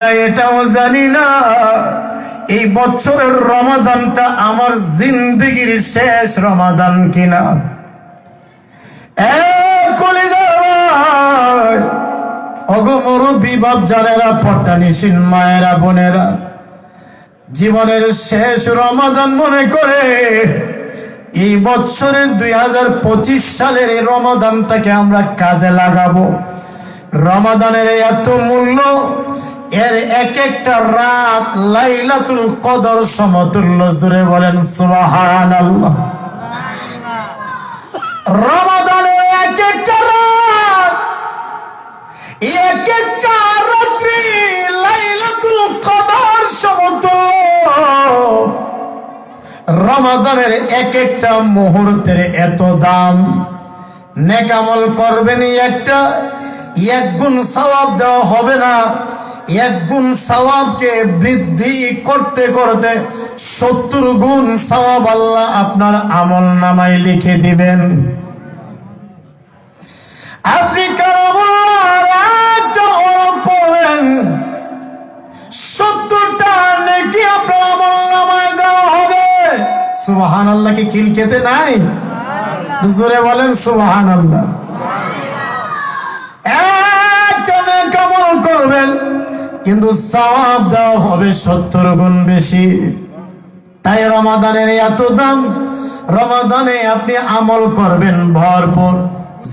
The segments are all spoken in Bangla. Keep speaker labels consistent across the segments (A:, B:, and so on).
A: এটাও জানি না। এই বছরের রমাদানটা আমার জিন্দগির শেষ রমাদান কিনা? অগমর বিবাদ জানেরা পট্টানিসীন মায়েরা, বোনেরা, জীবনের শেষ রমাদান মনে করে এই বছরের দুই হাজার পঁচিশ সালের এই রমাদানটাকে আমরা কাজে লাগাবো। রমাদানের এত মূল্য এর এক একটা রাত লাইলাতুল কদর সমতুল্য জুড়ে বলেন সুবাহান রমাদানের এক একটা রাত এক একটা রাত্রি লাইলাতুল কদর সমতুল্য। রমাদানের এক একটা মুহূর্তের এত দাম, নেকামল করবেন একটা, এক গুণ দেওয়া হবে না। এক গুণ সওয়াবকে বৃদ্ধি করতে করতে সত্তর গুণ সওয়াব আল্লাহ আপনার আমল নামায় লিখে দিবেন। আপনি পড়লেন সত্তরটা নাকি আপনার আমল নামায় দেওয়া হবে। সুবাহান আল্লাহকে কিল খেতে নাই? জোরে বলেন সুবাহান আল্লাহ একটা কামল করবেন কিন্তু সওয়াব দেওয়া হবে সত্তর গুণ বেশি। তাই রমাদানের এত দাম, রমাদানে আপনি আমল করবেন ভরপুর।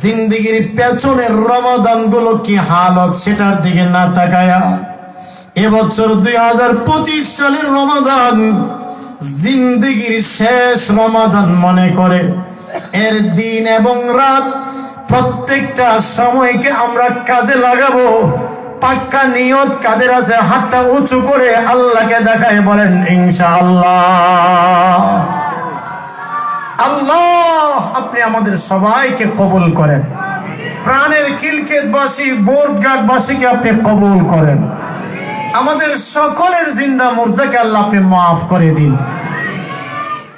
A: জিন্দিগির পেছনের রমাদানগুলো কি হালত সেটার দিকে না তাকায়া। এবছর দুই হাজার পঁচিশ সালের রমাদান জিন্দিগির শেষ রমাদান মনে করে। এর দিন এবং রাত প্রত্যেকটা সময়কে আমরা কাজে লাগাবো। পাক্কা নিয়ত কাদের আছে? হাতটা উঁচু করে আল্লাহকে দেখায় বলেন, ইনশাআল্লাহ। আল্লাহ, আপনি আমাদের সবাইকে কবুল করেন। প্রাণের খিলকেতবাসী বোর্ডঘাটবাসীকে আপনি কবুল করেন। আমাদের সকলের জিন্দা মুর্দাকে আল্লাহ আপনি মাফ করে দিন।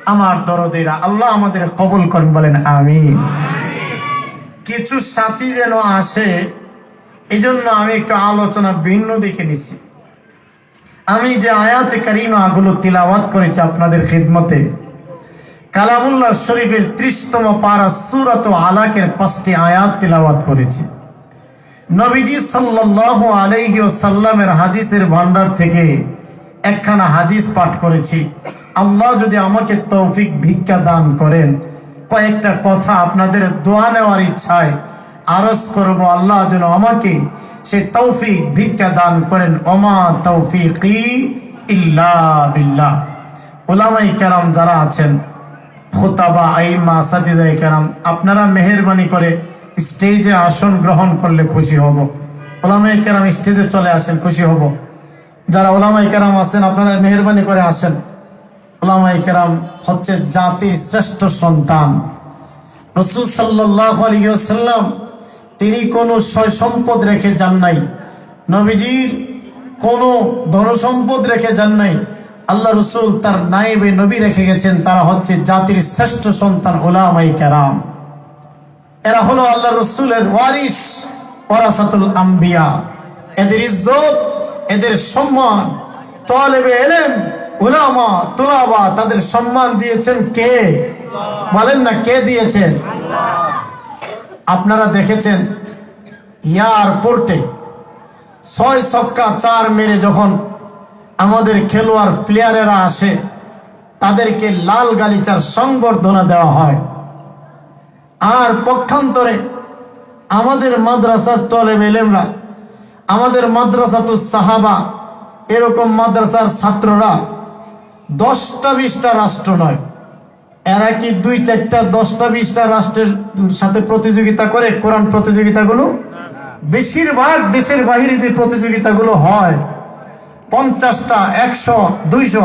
A: আমার দরদেরা, আল্লাহ আমাদের কবুল করেন, বলেন আমি কিছু সাথী যেন আসে এই জন্য আমি একটু আলোচনা ভিন্ন দেখে নিছি। আমি যে আয়াতে কারিমা গুলো তিলাওয়াত করেছি আপনাদের খিদমতে, কালামুল্লাহ শরীফের ত্রিশতম পারা সুরত আলাকের পাঁচটি আয়াত তিলাওয়াত করেছি। নবীজি সাল্লাল্লাহু আলাইহি সাল্লামের হাদিসের ভান্ডার থেকে একখানা হাদিস পাঠ করেছি। আল্লাহ যদি আমাকে তৌফিক ভিক্ষা দান করেন, কয়েকটা কথা আপনাদের দোয়া নেওয়ার ইচ্ছায় আরজ করব আল্লাহ যেন আমাকে সে তৌফিক ভিক্ষা দান করেন। ওমা তৌফিক ইল্লা ওলামাই কেরাম যারা আছেন, খোতাবা, আইমা সাদিদাই কেরাম, আপনারা মেহরবানি করে স্টেজে আসন গ্রহণ করলে খুশি হব। ওলামাই কেরাম স্টেজে চলে আসেন, খুশি হব। যারা ওলামাই কেরাম আছেন, আপনারা মেহরবানি করে আসেন। ওলামাই কেরাম হচ্ছে জাতির শ্রেষ্ঠ সন্তান। রসুল সাল্লাহ আলিয়াল্লাম তিনি কোনো সয় সম্পদ রেখে যান নাই। নবীজির কোনো ধনসম্পদ রেখে যান নাই। আল্লাহ রসুল তার নায়েবে নবী রেখে গেছেন, তারা হচ্ছে জাতির শ্রেষ্ঠ সন্তান ওলামাই কেরাম। এরা হলো আল্লাহ রসুলের ওয়ারিস ওয়ারাসাতুল আম্বিয়া। এদের ইজ্জত, এদের সম্মান। তলেবে এলেন উলামা, তুলাবা তাদের সম্মান দিয়েছেন কে? বলেন না কে দিয়েছেন? আপনারা দেখেছেন এয়ারপোর্টে ছয় ছক্কা চার মেরে যখন আমাদের খেলোয়াড় প্লেয়ারেরা আসে, তাদেরকে লাল গালিচার সংবর্ধনা দেওয়া হয়। আর পক্ষান্তরে আমাদের মাদ্রাসার তলে মেলেমরা আমাদের মাদ্রাসা তো সাহাবা, এরকম মাদ্রাসার ছাত্ররা দশটা বিশটা রাষ্ট্র নয়। এরা কি দুই, চারটা, দশটা, বিশটা রাষ্ট্রের সাথে প্রতিযোগিতা করে? কোরআন প্রতিযোগিতাগুলো? বেশিরভাগ দেশের বাহিরে যে প্রতিযোগিতাগুলো হয়, পঞ্চাশটা, একশো, দুইশো,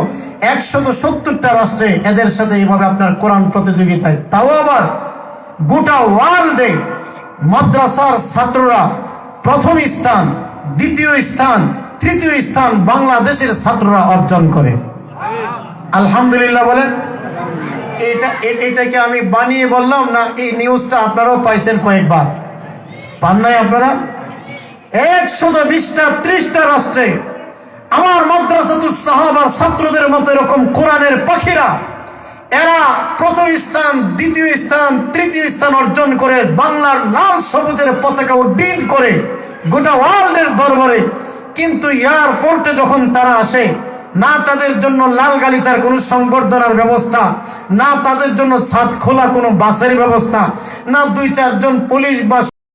A: একশো তো সত্তরটা রাষ্ট্রে এদের সাথে এইভাবে আপনার কোরআন প্রতিযোগিতায়। তাও আবার গোটা ওয়ার্ল্ডে মাদ্রাসার ছাত্ররা প্রথম স্থান, দ্বিতীয় স্থান, তৃতীয় স্থান বাংলাদেশের ছাত্ররা অর্জন করে। আলহামদুলিল্লাহ বলেন। এটা এটাকে আমি বানিয়ে বললাম না, এই নিউজটা আপনারাও পাইছেন কয়েকবার। পান নাই আপনারা? একশো বিশটা, ত্রিশটা রাষ্ট্রে আমার মাদ্রাসাতুস সাহাবার ছাত্রদের মতো এরকম কোরআনের পাখিরা, এরা প্রথম স্থান, দ্বিতীয় স্থান, তৃতীয় স্থান অর্জন করে বাংলার লাল সবুজের পতাকা উড্ডীন করে গোটা ওয়ার্ল্ডের দরবারে। কিন্তু এয়ারপোর্টে যখন তারা আসে না তাদের জন্য লাল গালিচার কোনো সংবর্ধনার ব্যবস্থা, না তাদের জন্য ছাদ খোলা কোনো বাসের ব্যবস্থা, না দুই চারজন পুলিশ বা